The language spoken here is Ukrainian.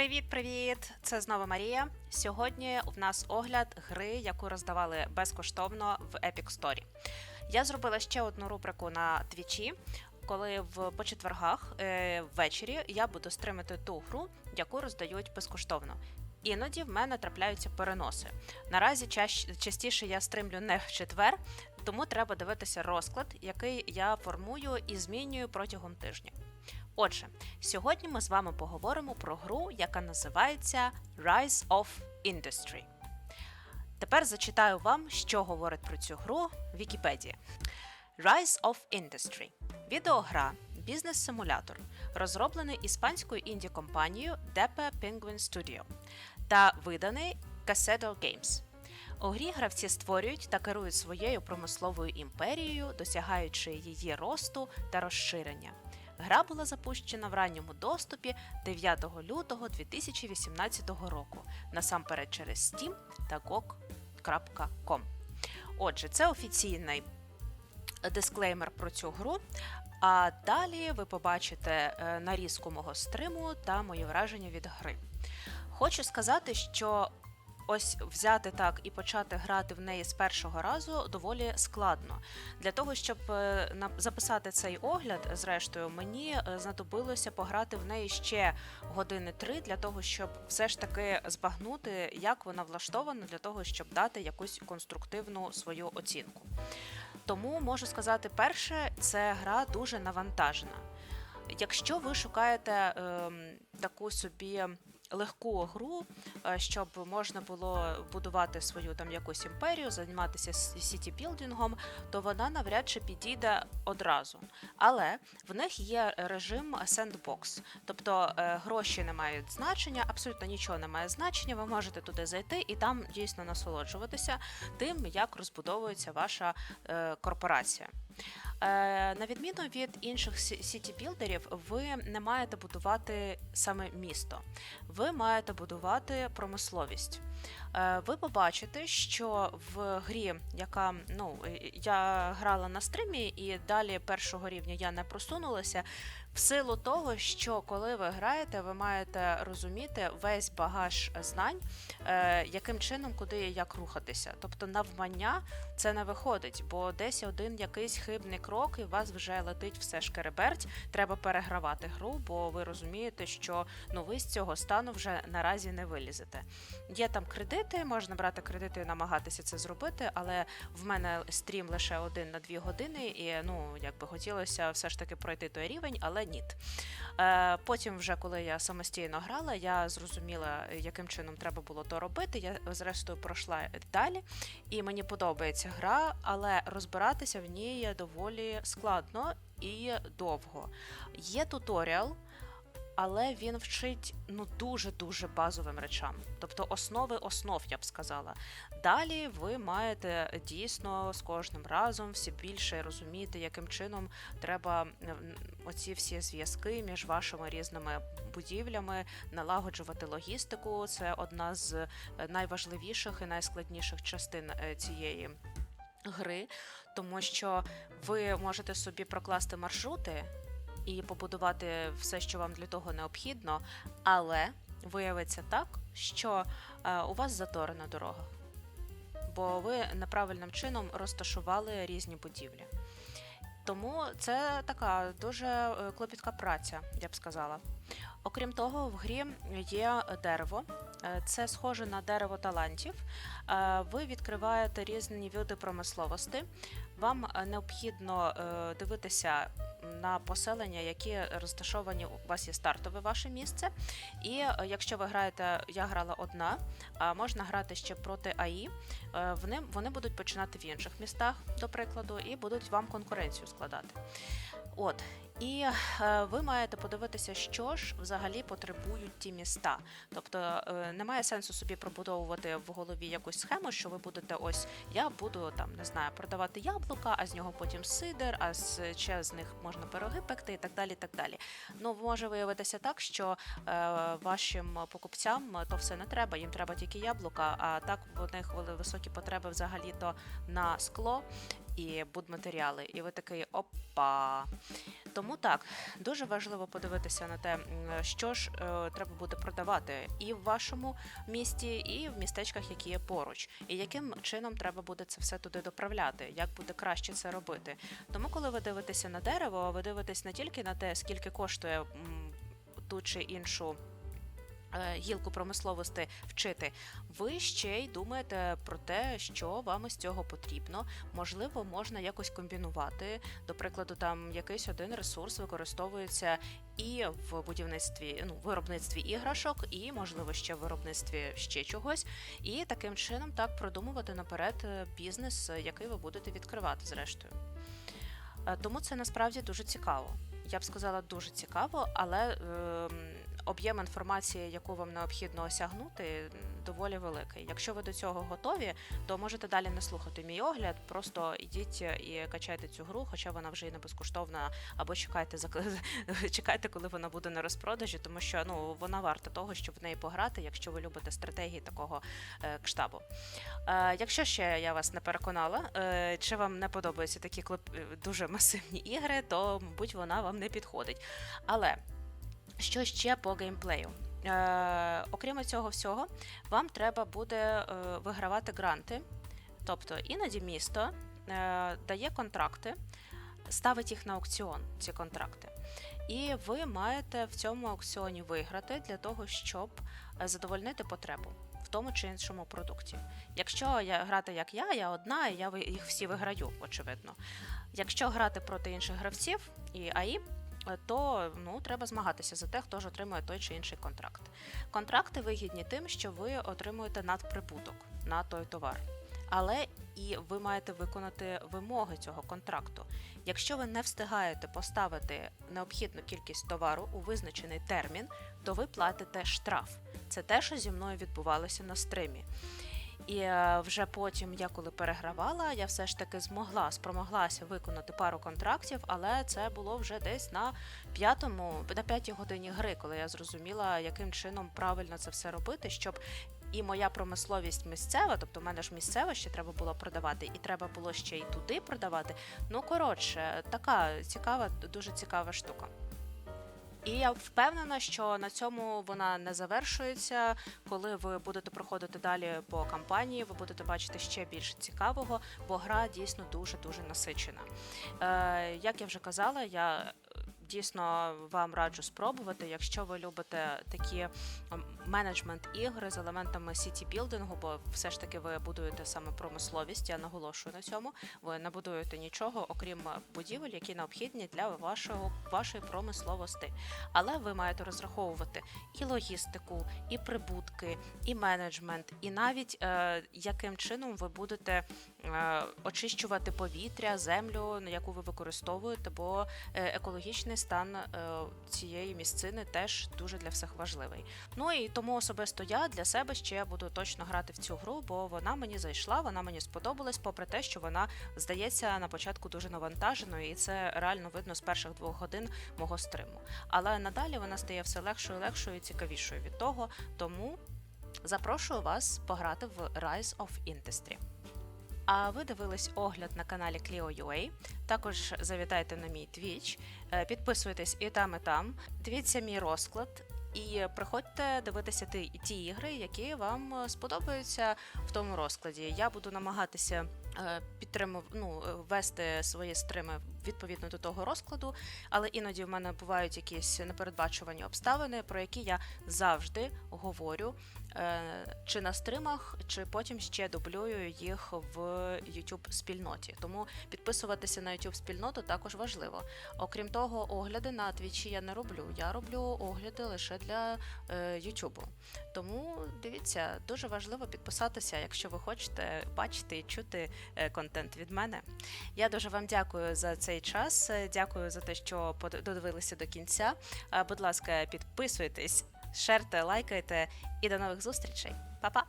Привіт-привіт! Це знову Марія. Сьогодні в нас огляд гри, яку роздавали безкоштовно в Epic Story. Я зробила ще одну рубрику на твічі, коли в по четвергах е, ввечері я буду стримати ту гру, яку роздають безкоштовно. Іноді в мене трапляються переноси. Наразі чаще, частіше я стримлю не в четвер, тому треба дивитися розклад, який я формую і змінюю протягом тижня. Отже, сьогодні ми з вами поговоримо про гру, яка називається Rise of Industry. Тепер зачитаю вам, що говорить про цю гру Вікіпедія. Rise of Industry відеогра, бізнес-симулятор, розроблений іспанською інді-компанією Depe Penguin Studio та виданий Cassedo Games. У грі гравці створюють та керують своєю промисловою імперією, досягаючи її росту та розширення. Гра була запущена в ранньому доступі 9 лютого 2018 року, насамперед через Steam та GOG.com. Отже, це офіційний дисклеймер про цю гру. А далі ви побачите е, нарізку мого стриму та мої враження від гри. Хочу сказати, що ось взяти так і почати грати в неї з першого разу доволі складно. Для того, щоб е, записати цей огляд, зрештою, мені е, знадобилося пограти в неї ще години три для того, щоб все ж таки збагнути, як вона влаштована, для того, щоб дати якусь конструктивну свою оцінку. Тому можу сказати, перше, це гра дуже навантажена. Якщо ви шукаєте ем, таку собі легку гру, е, щоб можна було будувати свою там якусь імперію, займатися сіті-білдингом, то вона навряд чи підійде одразу. Але в них є режим sandbox, тобто е, гроші не мають значення, абсолютно нічого не має значення. Ви можете туди зайти і там дійсно насолоджуватися тим, як розбудовується ваша е, корпорація. Е, На відміну від інших сіті-білдерів, ви не маєте будувати саме місто, ви маєте будувати промисловість. Е, Ви побачите, що в грі, яка ну я грала на стримі, і далі першого рівня я не просунулася. В силу того, що коли ви граєте, ви маєте розуміти весь багаж знань, е, яким чином, куди і як рухатися. Тобто навмання це не виходить, бо десь один якийсь хибний крок, і у вас вже летить все шкереберть. Треба перегравати гру, бо ви розумієте, що ну ви з цього стану вже наразі не вилізете. Є там кредити, можна брати кредити і намагатися це зробити, але в мене стрім лише один на дві години, і ну якби хотілося все ж таки пройти той рівень, але ні. Е, Потім, вже коли я самостійно грала, я зрозуміла, яким чином треба було то робити. Я зрештою пройшла далі, і мені подобається гра, але розбиратися в ній доволі складно і довго. Є туторіал. Але він вчить ну дуже дуже базовим речам, тобто основи основ, я б сказала. Далі ви маєте дійсно з кожним разом все більше розуміти, яким чином треба оці всі зв'язки між вашими різними будівлями налагоджувати логістику. Це одна з е, найважливіших і найскладніших частин е, цієї. Гри, тому що ви можете собі прокласти маршрути, і побудувати все, що вам для того необхідно, але виявиться так, що е, у вас заторена дорога, бо ви неправильним чином розташували різні будівлі. Тому це така дуже е, клопітка праця, я б сказала. Окрім того, в грі є дерево. Е, Це схоже на дерево талантів. Ви відкриваєте різні види промисловості. Вам необхідно дивитися на поселення, які розташовані. У вас є стартове ваше місце. І е, якщо ви граєте, я грала одна, а можна грати ще проти АІ. Е, Вони, вони будуть починати в інших містах, до прикладу, і будуть вам конкуренцію складати. От. І е, ви маєте подивитися, що ж взагалі потребують ті міста. Тобто е, немає сенсу собі пробудовувати в голові якусь схему, що ви будете ось я буду там не знаю продавати яблука, а з нього потім сидр, а з ще з них можна пироги пекти і так далі. так далі. Ну може виявитися так, що е, вашим покупцям то все не треба, їм треба тільки яблука, а так в них високі потреби взагалі то на скло і будматеріали. І ви такий опа. Тому так дуже важливо подивитися на те, що ж е, треба буде продавати і в вашому місті, і в містечках, які є поруч, і яким чином треба буде це все туди доправляти, як буде краще це робити. Тому, коли ви дивитеся на дерево, ви дивитесь не тільки на те, скільки коштує м, ту чи іншу. Е, Гілку промисловості вчити, ви ще й думаєте про те, що вам із цього потрібно. Можливо, можна якось комбінувати. До прикладу, там якийсь один ресурс використовується і в будівництві, ну, виробництві іграшок, і можливо ще в виробництві ще чогось. І таким чином так продумувати наперед е, бізнес, е, який ви будете відкривати, зрештою. Е, Тому це насправді дуже цікаво. Я б сказала, дуже цікаво, але ем, об'єм інформації, яку вам необхідно осягнути, доволі великий. Якщо ви до цього готові, то можете далі не слухати мій огляд. Просто йдіть і качайте цю гру, хоча вона вже і не безкоштовна, або чекайте чекайте, коли вона буде на розпродажі, тому що ну вона варта того, щоб в неї пограти, якщо ви любите стратегії такого е, кштабу. Е, якщо ще я вас не переконала, е, чи вам не подобаються такі дуже масивні ігри, то мабуть вона вам не підходить. Але що ще по геймплею? Е, окрім цього всього, вам треба буде е, вигравати гранти. Тобто іноді місто е, дає контракти, ставить їх на аукціон, ці контракти. І ви маєте в цьому аукціоні виграти для того, щоб е, задовольнити потребу в тому чи іншому продукті. Якщо я грати як я, я одна, і я їх всі виграю, очевидно. Якщо грати проти інших гравців і АІ, то ну, треба змагатися за те, хто ж отримує той чи інший контракт. Контракти вигідні тим, що ви отримуєте надприбуток на той товар. Але і ви маєте виконати вимоги цього контракту. Якщо ви не встигаєте поставити необхідну кількість товару у визначений термін, то ви платите штраф. Це те, що зі мною відбувалося на стримі. І е, вже потім, я коли перегравала, я все ж таки змогла, спромоглася виконати пару контрактів, але це було вже десь на п'ятому, на п'ятій годині гри, коли я зрозуміла, яким чином правильно це все робити, щоб і моя промисловість місцева, тобто в мене ж місцево ще треба було продавати, і треба було ще й туди продавати. Ну коротше, така цікава, дуже цікава штука. І я впевнена, що на цьому вона не завершується. Коли ви будете проходити далі по кампанії, ви будете бачити ще більше цікавого, бо гра дійсно дуже дуже насичена. Е, як я вже казала, я е, дійсно вам раджу спробувати, якщо ви любите такі менеджмент ігри з елементами сіті білдингу, бо все ж таки ви будуєте саме промисловість. Я наголошую на цьому. Ви не будуєте нічого, окрім будівель, які необхідні для вашого вашої промисловості. Але ви маєте розраховувати і логістику, і прибутки, і менеджмент, і навіть е, яким чином ви будете е, очищувати повітря, землю, на яку ви використовуєте, бо е, екологічний стан е, цієї місцини теж дуже для всіх важливий. Ну і тому особисто я для себе ще буду точно грати в цю гру, бо вона мені зайшла, вона мені сподобалась, попри те, що вона здається на початку дуже навантаженою, і це реально видно з перших двох годин мого стриму. Але надалі вона стає все легшою, легшою і цікавішою від того. Тому запрошую вас пограти в Rise of Industry. А ви дивились огляд на каналі Clio.ua. Також завітайте на мій Twitch, е, підписуйтесь і там, і там. Дивіться мій розклад. І приходьте дивитися ті, ті ігри, які вам е, сподобаються в тому розкладі. Я буду намагатися е, підтримав, ну, е, вести свої стрими відповідно до того розкладу, але іноді в мене бувають якісь непередбачувані обставини, про які я завжди говорю чи на стримах, чи потім ще дублюю їх в YouTube спільноті. Тому підписуватися на YouTube спільноту також важливо. Окрім того, огляди на твічі я не роблю. Я роблю огляди лише для е, YouTube. Тому дивіться, дуже важливо підписатися, якщо ви хочете бачити і чути е, контент від мене. Я дуже вам дякую за цей час. е, Дякую за те, що додивилися до кінця. Е, Будь ласка, підписуйтесь, шерте, лайкайте і до нових зустрічей. Па-па!